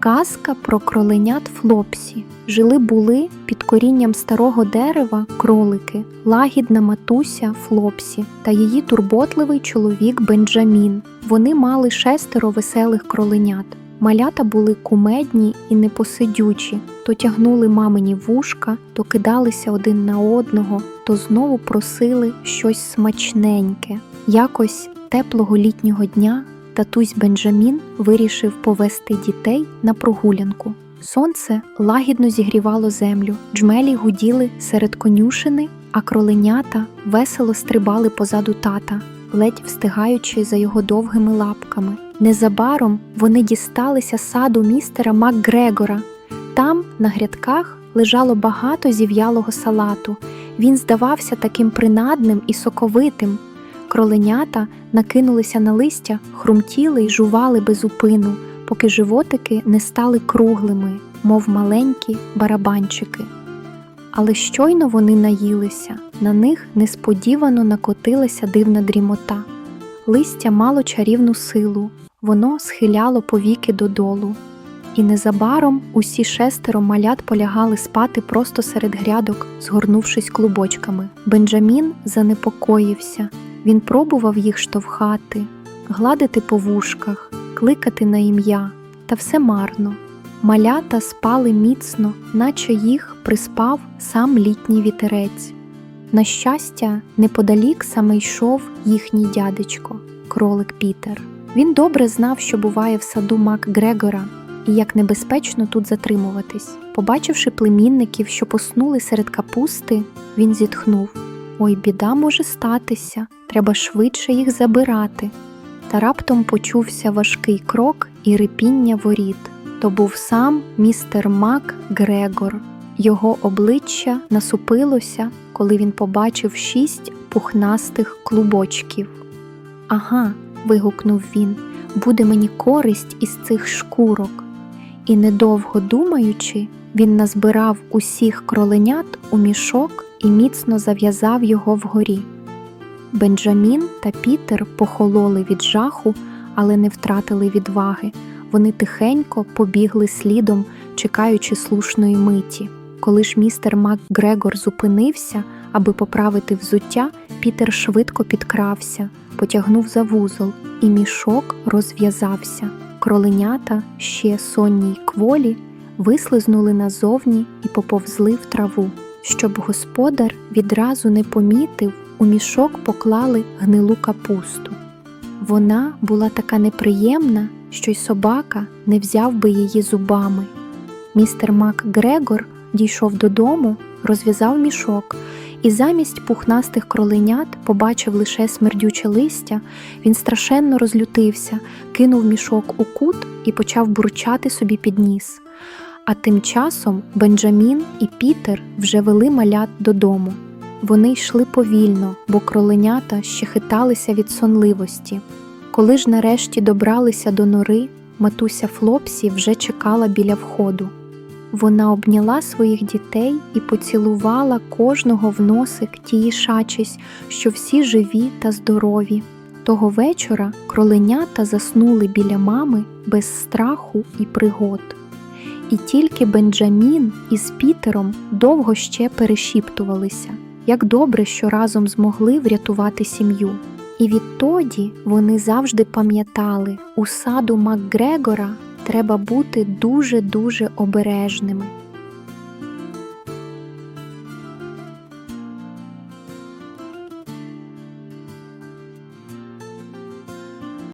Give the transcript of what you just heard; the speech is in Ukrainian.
Казка про кроленят Флопсі. Жили були під корінням старого дерева кролики, лагідна матуся Флопсі та її турботливий чоловік Бенджамін. Вони мали шестеро веселих кроленят. Малята були кумедні і непосидючі, то тягнули мамині вушка, то кидалися один на одного, то знову просили щось смачненьке. Якось теплого літнього дня татусь Бенджамін вирішив повести дітей на прогулянку. Сонце лагідно зігрівало землю, джмелі гуділи серед конюшини, а кроленята весело стрибали позаду тата, ледь встигаючи за його довгими лапками. Незабаром вони дісталися саду містера МакГрегора. Там, на грядках, лежало багато зів'ялого салату. Він здавався таким принадним і соковитим. Кроленята накинулися на листя, хрумтіли й жували без упину, поки животики не стали круглими, мов маленькі барабанчики. Але щойно вони наїлися, на них несподівано накотилася дивна дрімота. Листя мало чарівну силу, воно схиляло повіки додолу. І незабаром усі шестеро малят полягали спати просто серед грядок, згорнувшись клубочками. Бенджамін занепокоївся. Він пробував їх штовхати, гладити по вушках, кликати на ім'я, та все марно. Малята спали міцно, наче їх приспав сам літній вітерець. На щастя, неподалік саме йшов їхній дядечко, кролик Пітер. Він добре знав, що буває в саду Мак Грегора, і як небезпечно тут затримуватись. Побачивши племінників, що поснули серед капусти, він зітхнув. Ой, біда може статися, треба швидше їх забирати. Та раптом почувся важкий крок і рипіння воріт. То був сам містер Мак Грегор. Його обличчя насупилося, коли він побачив шість пухнастих клубочків. Ага, вигукнув він, буде мені користь із цих шкурок. І, недовго думаючи, він назбирав усіх кроленят у мішок і міцно зав'язав його вгорі. Бенджамін та Пітер похололи від жаху, але не втратили відваги. Вони тихенько побігли слідом, чекаючи слушної миті. Коли ж містер МакГрегор зупинився, аби поправити взуття, Пітер швидко підкрався, потягнув за вузол, і мішок розв'язався. Кроленята, ще сонні й кволі, вислизнули назовні і поповзли в траву. Щоб господар відразу не помітив, у мішок поклали гнилу капусту. Вона була така неприємна, що й собака не взяв би її зубами. Містер Мак Грегор дійшов додому, розв'язав мішок, і замість пухнастих кроленят побачив лише смердюче листя. Він страшенно розлютився, кинув мішок у кут і почав бурчати собі під ніс. А тим часом Бенджамін і Пітер вже вели малят додому. Вони йшли повільно, бо кроленята ще хиталися від сонливості. Коли ж нарешті добралися до нори, матуся Флопсі вже чекала біля входу. Вона обняла своїх дітей і поцілувала кожного в носик, тішачись, що всі живі та здорові. Того вечора кроленята заснули біля мами без страху і пригод. І тільки Бенджамін із Пітером довго ще перешіптувалися, як добре, що разом змогли врятувати сім'ю. І відтоді вони завжди пам'ятали, у саду Макгрегора треба бути дуже-дуже обережними.